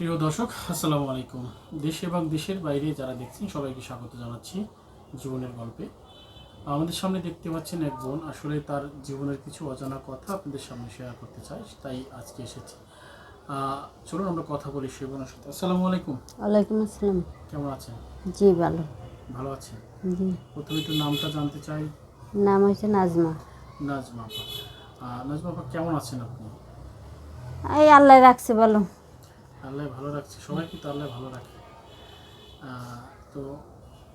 প্রিয় দর্শক আসসালামু আলাইকুম। দেশ এবং দেশের বাইরে যারা দেখছেন সবাইকে স্বাগত জানাচ্ছি জীবনের গল্পে। আমাদের সামনে দেখতে পাচ্ছেন এক বোন। আসলে তার জীবনের কিছু অজানা কথা আপনাদের সামনে শেয়ার করতে চাই তাই আজকে এসেছি। চলুন আমরা কথা বলি বোনের সাথে। আসসালামু আলাইকুম। ওয়ালাইকুম আসসালাম। কেমন আছেন? জি ভালো। ভালো আছেন? জি। প্রথমে একটু নামটা জানতে চাই। নাম হচ্ছে নাজমা। নাজমা আপা। নাজমা আপা কেমন আছেন আপনি? এই আল্লাহ রাখছে ভালো আল্লাহ ভালো রাখছে সবাইকে তো আল্লাহ ভালো রাখে। তো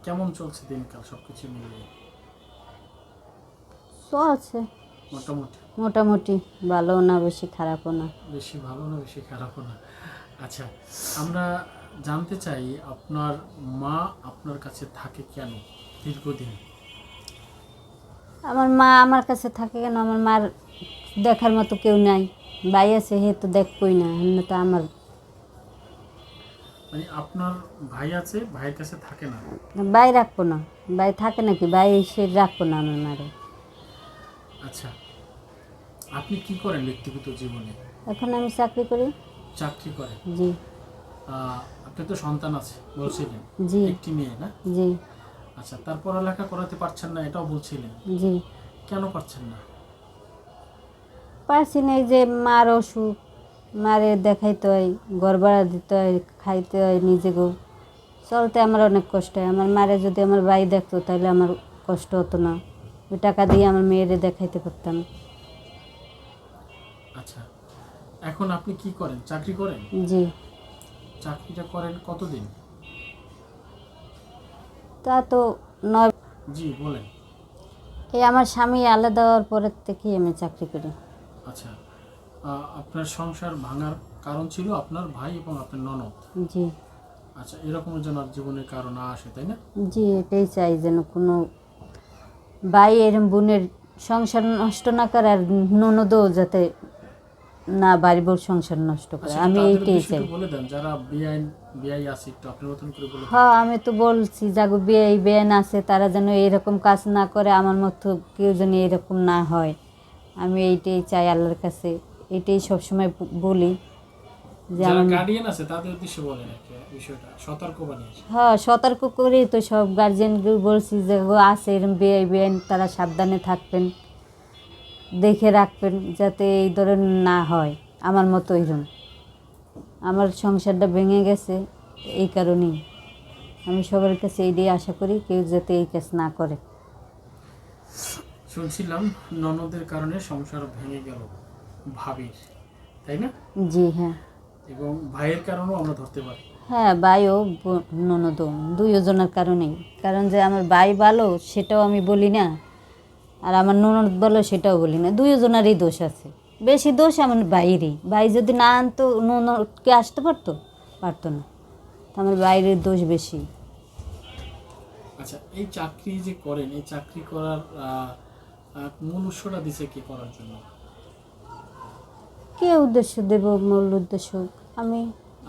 কেমন চলছে দিনকাল সব কিছু মিলিয়ে চলছে মোটামুটি? মোটামুটি ভালো না বেশি খারাপও না। বেশি ভালো না বেশি খারাপও না। আচ্ছা আমরা জানতে চাই আপনার মা আপনার কাছে থাকে কেন দীর্ঘদিন? আমার মা আমার কাছে থাকে কেন? আমার মার দেখার মতো কেউ নাই। ভাই আছে হে তো দেখবই না। তো আমার মানে আপনার ভাই আছে ভাইয়ের কাছে থাকে না? ভাই রাখব না। ভাই থাকে নাকি? ভাই সে রাখব না আমার মারে। আচ্ছা আপনি কি করেন ব্যক্তিগত জীবনে? এখন আমি চাকরি করি। চাকরি করেন? জি। আপনার তো সন্তান আছে বলছিলেন। জি। একটি মেয়ে না? জি। আচ্ছা তার পড়ালেখা করাতে পারছেন না এটাও বলছিলেন। জি। কেন পারছেন না? পারছি না এই যে মার অসুখ মারে দেখাইতে হয় ঘর ভাড়া দিতে হয় খাইতে হয় নিজেকেও। চলতে আমার অনেক কষ্ট হয়। আমার মারে যদি আমার ভাই দেখতো তাহলে আমার কষ্ট হতো না। ওই টাকা দিয়ে আমার মেয়েরে দেখাইতে পারতাম। আচ্ছা এখন আপনি কি করেন? চাকরি করেন? জি। চাকরিটা করেন কতদিন? তা তো নয় জি বলেন। এই আমার স্বামী আলাদা হওয়ার পরের থেকেই আমি চাকরি করি। আচ্ছা। আপনার সংসার ভাঙার কারণ ছিল আপনার ভাই এবং আপনার ননদ। জি। আচ্ছা এরকমের যেন আর জীবনের কারণ না আসে তাই না? জি এটাই চাই যেন কোনো ভাই এরম বোনের সংসার নষ্ট না করে আর ননদও যাতে না বাড়ি বউ সংসার নষ্ট করে। আচ্ছা, আমি এইটাই চাই। বলে দেন যারা বিআইন বিআই আছে একটু আপনার মতন করে বলে হ্যাঁ আমি তো বলছি যাগো বিয়ে বেন আছে তারা যেন এরকম কাজ না করে আমার মতো কেউ যেন এরকম না হয়। আমি এইটাই চাই আল্লাহর কাছে। এটাই সবসময় বলি যে আমার গার্ডিয়ান আছে তাদের উদ্দেশ্যে বলেন বিষয়টা। সতর্ক বানিয়ে হ্যাঁ সতর্ক করেই তো সব গার্জেনকে বলছি যে আছে এরকম বিয়ে বেন তারা সাবধানে থাকবেন দেখে রাখবেন যাতে এই ধরনের না হয়। আমার মতো এরকম আমার সংসারটা ভেঙে গেছে এই কারণেই। আমি সবার কাছে এইটাই আশা করি কেউ যাতে এই কাজ না করে। শুনছিলাম ননদের কারণে সংসার ভেঙে গেল। ভাবির তাই না? জি হ্যাঁ। এবং ভাইয়ের কারণেও আমরা ধরতে পারি। হ্যাঁ ভাইও ননদও দুইজনের কারণেই। কারণ যে আমার ভাই ভালো সেটাও আমি বলি না আর আমার ননদ ভালো সেটাও বলি না। দুইজনেরই দোষ আছে। বেশি দোষ আমার ভাইয়েরই। ভাই যদি না আনতো ননদকে আসতে পারতো? পারতো না। আমার বাইরের দোষ বেশি। আচ্ছা এই চাকরি যে করেন এই চাকরি করার মূল উৎসটা দিছে কি করার জন্য? কে উদ্দেশ্য দেব মূল উদ্দেশ্য? আমি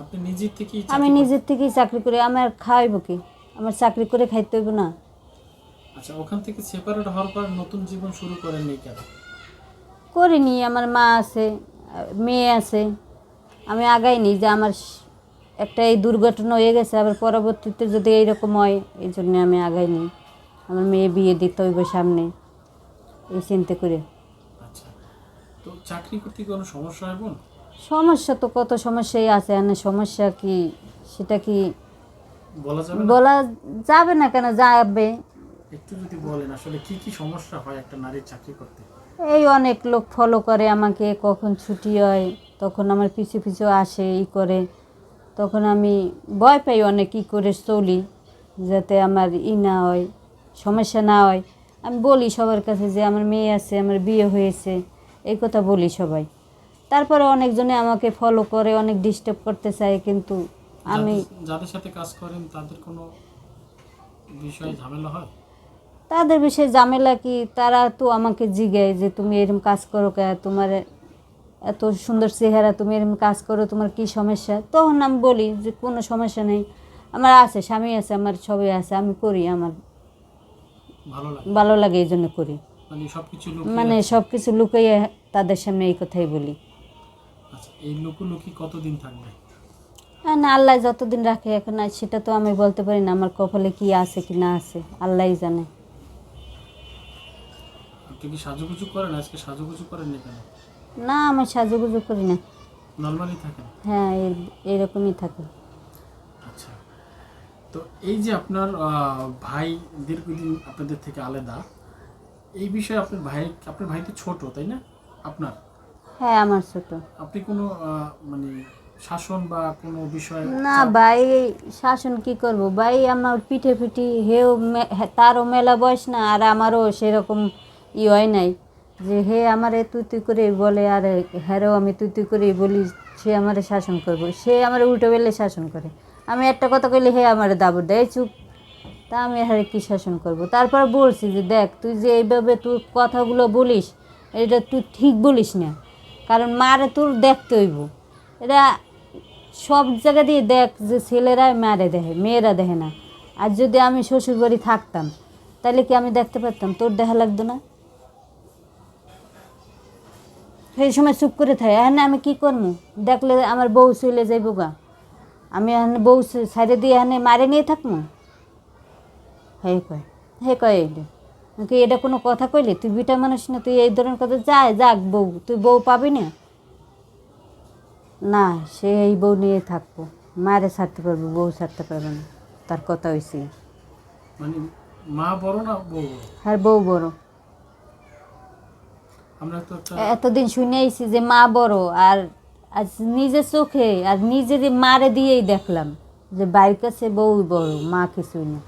আপনি নিজের থেকেই আমি নিজের থেকেই চাকরি করি আমার খাওয়াইব কি? আমার চাকরি করে খাইতে হইব না। আচ্ছা ওখান থেকে সেপারেট হওয়ার পর নতুন জীবন শুরু করেন নি কেন? করিনি আমার মা আছে মেয়ে আছে। আমি আগাইনি যে আমার একটা এই দুর্ঘটনা হয়ে গেছে আবার পরবর্তীতে যদি এইরকম হয় এই জন্য আমি আগাইনি। আমার মেয়ে বিয়ে দিতে হইব সামনে এই চিন্তা করে। তো চাকরি করতে কোনো সমস্যা হয় বোন? সমস্যা তো কত সমস্যাই আছে আর সমস্যা কি সেটা কি বলা যাবে না? বলা যাবে না কেন যাবে। একটু যদি বলেন আসলে কি কি সমস্যা হয় একটা নারীর চাকরি করতে? এই অনেক লোক ফলো করে আমাকে কখন ছুটি হয় তখন আমার পিছু পিছু আসে ই করে। তখন আমি ভয় পাই অনেক ই করে চলি যাতে আমার ই না হয় সমস্যা না হয়। আমি বলি সবার কাছে যে আমার মেয়ে আছে আমার বিয়ে হয়েছে। এই কথা বলি সবাই। তারপরে অনেকজনে আমাকে ফলো করে অনেক ডিস্টার্ব করতে চায় কিন্তু আমি যাদের- সাথে কাজ করেন তাদের কোনো বিষয়ে ঝামেলা হয়? তাদের বিষয়ে ঝামেলা কি? তারা তো আমাকে জিগায় যে তুমি এরকম কাজ করো কে? তোমার এত সুন্দর চেহারা তুমি এরকম কাজ করো তোমার কি সমস্যা? তখন আমি বলি যে কোনো সমস্যা নেই। আমার আছে স্বামী আছে আমার সবাই আছে আমি করি আমার। ভালো লাগে এই জন্য করি। মানে সবকিছু মানে লুকাইয়ে তাদের সামনে এই কথাই বলি। আচ্ছা এই লুকুলুকি কতদিন থাকবে? না আল্লাহ যতদিন রাখে এখন সেটা তো আমি বলতে পারি না আমার কপালে কি আছে কি না আছে আল্লাহই জানে। আপনি কি সাজুগুজু করেন? আজকে সাজুগুজু করেন না কেন? না আমি সাজুগুজু করি না। নর্মালি থাকেন? হ্যাঁ এর- এরকমই থাকে। আচ্ছা তো এই যে আপনার ভাই দীর্ঘদিন আপনাদের থেকে আলাদা এই বিষয়ে আপনার ভাই আপনার ভাই তো ছোট তাই না? আপনার? হ্যাঁ আমার ছোট। আপনি কোনো মানে শাসন বা কোনো বিষয়ে না ভাই শাসন কি করব? ভাই আমার পিঠে পিঠি হেও হে- তারও মেলা বয়স না আর আমারও সেরকম ই হয় নাই। যে হে আমারে তুই তুই করে বলে আর হ্যারেও আমি তুই তুই করে বলি সে আমারে শাসন করব। সে আমার উল্টো বেলে শাসন করে। আমি একটা কথা কইলে হে আমারে দাবর দেয় চুপ তা আমি হারে কি শাসন করব? তারপর বলছি যে দেখ, তুই যে এইভাবে তুই কথাগুলো বলিস, এটা তুই ঠিক বলিস না। কারণ মারে তোর দেখতে হইব। এটা সব জায়গা দিয়ে দেখ যে ছেলেরা মারে দেখে, মেয়েরা দেখে না। আর যদি আমি শ্বশুর বাড়ি থাকতাম, তাহলে কি আমি দেখতে পারতাম? তোর দেখা লাগতো না? সেই সময় চুপ করে থাকে। হ্যাঁ আমি কি করব? দেখলে আমার বউ চলে যাইব গা। আমি এখানে বউ সাইডে দিয়ে এখানে মারে নিয়ে থাকব? হে কয় হে কয় এইটা নাকি এটা কোনো কথা কইলি? তুই বিটা মানুষ না তুই এই ধরনের কথা যায় যাক বউ তুই বউ পাবি না? না সে এই বউ নিয়ে থাকব। মারে ছাড়তে পারব বউ ছাড়তে পারবে না। তার কথা হয়েছে মানে মা বড় না বউ বড়? আর বউ বড়। এতদিন শুনে আইছি যে মা বড় আর আজ নিজে চোখে আর নিজের মারে দিয়েই দেখলাম যে বাইর কাছে বউ বড় মা কিছুই না।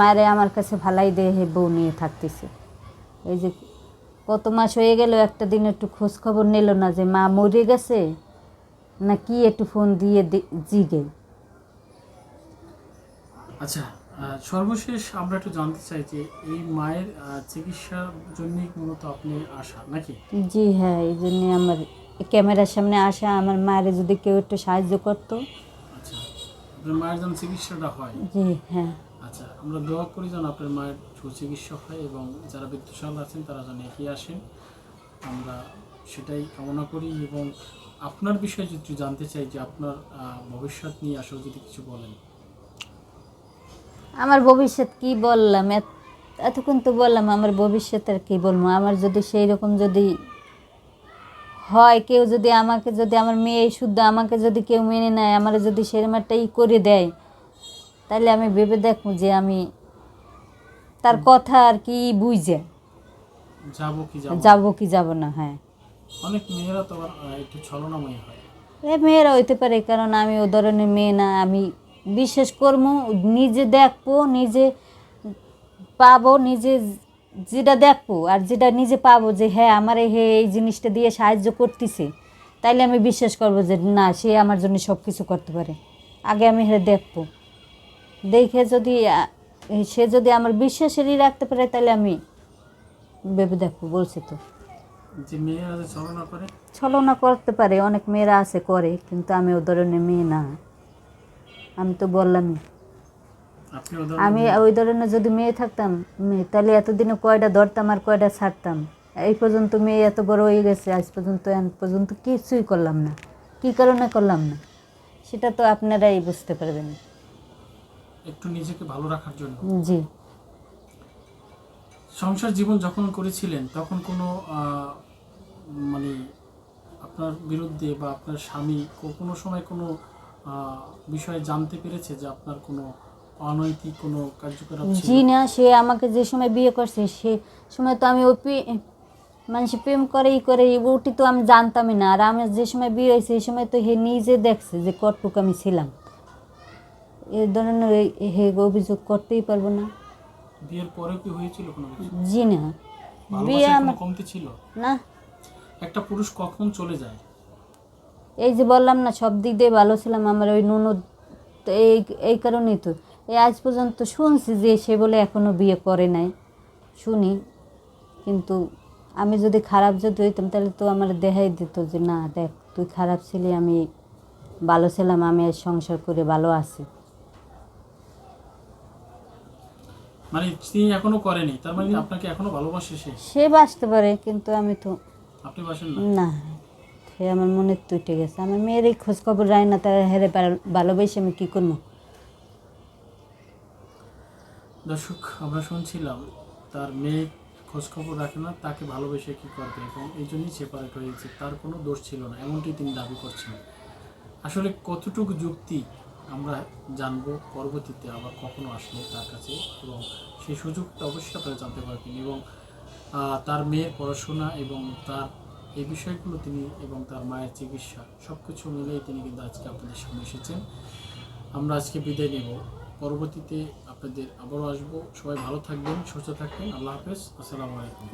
মারে আমার কাছে ভালাই দিয়ে হে বউ নিয়ে থাকতেছে। এই যে কত মাস হয়ে গেল একটা দিন একটু খোঁজ খবর নিল না যে মা মরে গেছে না কি একটু ফোন দিয়ে জিগে। আচ্ছা সর্বশেষ আমরা একটু জানতে চাই যে এই মায়ের চিকিৎসার জন্য মূলত আপনি আসা নাকি? জি হ্যাঁ এই জন্য আমার ক্যামেরার সামনে আসা আমার মায়ের যদি কেউ একটু সাহায্য করতো। আচ্ছা মায়ের যেন চিকিৎসাটা হয়। জি হ্যাঁ। আমরা দোয়া করি যেন আপনার মায়ের সুচিকিৎসা হয় এবং যারা বিদ্যুশাল আছেন তারা যেন এগিয়ে আসেন। আমরা সেটাই কামনা করি এবং আপনার বিষয়ে যদি জানতে চাই যে আপনার ভবিষ্যৎ নিয়ে আসলে যদি কিছু বলেন। আমার ভবিষ্যৎ কি বললাম? এতক্ষণ তো বললাম আমার ভবিষ্যৎ আর কি বলব? আমার যদি সেই রকম যদি হয়, কেউ যদি আমাকে, যদি আমার মেয়ে শুদ্ধ আমাকে যদি কেউ মেনে নেয়, আমার যদি সেরকম একটা ই করে দেয় তাহলে আমি ভেবে দেখব যে আমি তার কথা আর কি বুঝে। যাব কি যাব যাব কি যাব না হ্যাঁ। অনেক মেয়েরা তো একটু ছলনাময় হয়। এ মেয়েরা হইতে পারে কারণ আমি ও ধরনের মেয়ে না আমি বিশ্বাস করব নিজে দেখব নিজে পাবো নিজে যেটা দেখব আর যেটা নিজে পাবো যে হ্যাঁ আমার এই হে এই জিনিসটা দিয়ে সাহায্য করতেছে। তাইলে আমি বিশ্বাস করব যে না সে আমার জন্য সব কিছু করতে পারে। আগে আমি হ্যাঁ দেখব। দেখে যদি সে যদি আমার বিশ্বাসেরই রাখতে পারে তাহলে আমি ভেবে দেখব বলছে তো। ছলনা করতে পারে অনেক মেয়েরা আছে করে কিন্তু আমি ও ধরনের মেয়ে না। আমি তো বললামই। আমি ওই ধরনের যদি মেয়ে থাকতাম মেয়ে, তাহলে এতদিনে কয়টা ধরতাম আর কয়টা ছাড়তাম? এই পর্যন্ত মেয়ে এত বড় হয়ে গেছে আজ পর্যন্ত এখন পর্যন্ত কিছুই করলাম না। কি কারণে করলাম না? সেটা তো আপনারাই বুঝতে পারবেন। একটু নিজেকে ভালো রাখার জন্য। জি। সংসার জীবন যখন করেছিলেন তখন কোনো মানে আপনার বিরুদ্ধে বা আপনার স্বামী কোনো সময় কোনো বিষয়ে জানতে পেরেছে যে আপনার কোনো অনৈতিক কোনো কার্যকলাপ জি না সে আমাকে যে সময় বিয়ে করছে সে সময় তো আমি ওই পে- মানুষ প্রেম করেই করে ওটি তো আমি জানতামই না। আর আমার যে সময় বিয়ে হয়েছে সেই সময় তো হে নিজে দেখছে যে কতটুকু আমি ছিলাম। এ ধরনের হে অভিযোগ করতেই পারব না। বিয়ের পরে কি হয়েছিল কোনো কিছু? জি না। বিয়ে আমার কমতি ছিল? না। একটা পুরুষ কখন চলে যায়? এই যে বললাম না সব দিক দিয়ে ভালো ছিলাম আমার ওই ননদ এই এই কারণেই তো। এই আজ পর্যন্ত শুনছি যে সে বলে এখনও বিয়ে করে নাই। শুনি কিন্তু আমি যদি খারাপ যদি হইতাম তাহলে তো আমার দেখাই দিত যে না দেখ তুই খারাপ ছিলি আমি ভালো ছিলাম আমি সংসার করে ভালো আছি। মানে তিনি এখনও করেনি তার মানে আপনাকে এখনও ভালোবাসে সে? সে বাঁচতে পারে কিন্তু আমি তো আপনি বাসেন না? না সে আমার মনে তুইটে গেছে। আমার মেয়ের এই খোঁজ খবর রায় না তার হেরে ভালোবেসে আমি কী করব? দর্শক আমরা শুনছিলাম তার মেয়ে খোঁজ খবর রাখে না তাকে ভালোবেসে কি করবে? এবং এই জন্যই সেপারেট হয়েছে তার কোনো দোষ ছিল না এমনটি তিনি দাবি করছেন। আসলে কতটুকু যুক্তি আমরা জানব পরবর্তীতে আবার কখনো আসলে তার কাছে এবং সেই সুযোগটা অবশ্যই আপনারা জানতে পারবেন এবং তার মেয়ের পড়াশোনা এবং তার এই বিষয়গুলো তিনি এবং তার মায়ের চিকিৎসা সব কিছু মিলেই তিনি কিন্তু আজকে আপনাদের সামনে এসেছেন। আমরা আজকে বিদায় নেব। পরবর্তীতে আপনাদের আবারও আসব। সবাই ভালো থাকবেন, সুস্থ থাকবেন। আল্লাহ হাফেজ। আসসালামু আলাইকুম।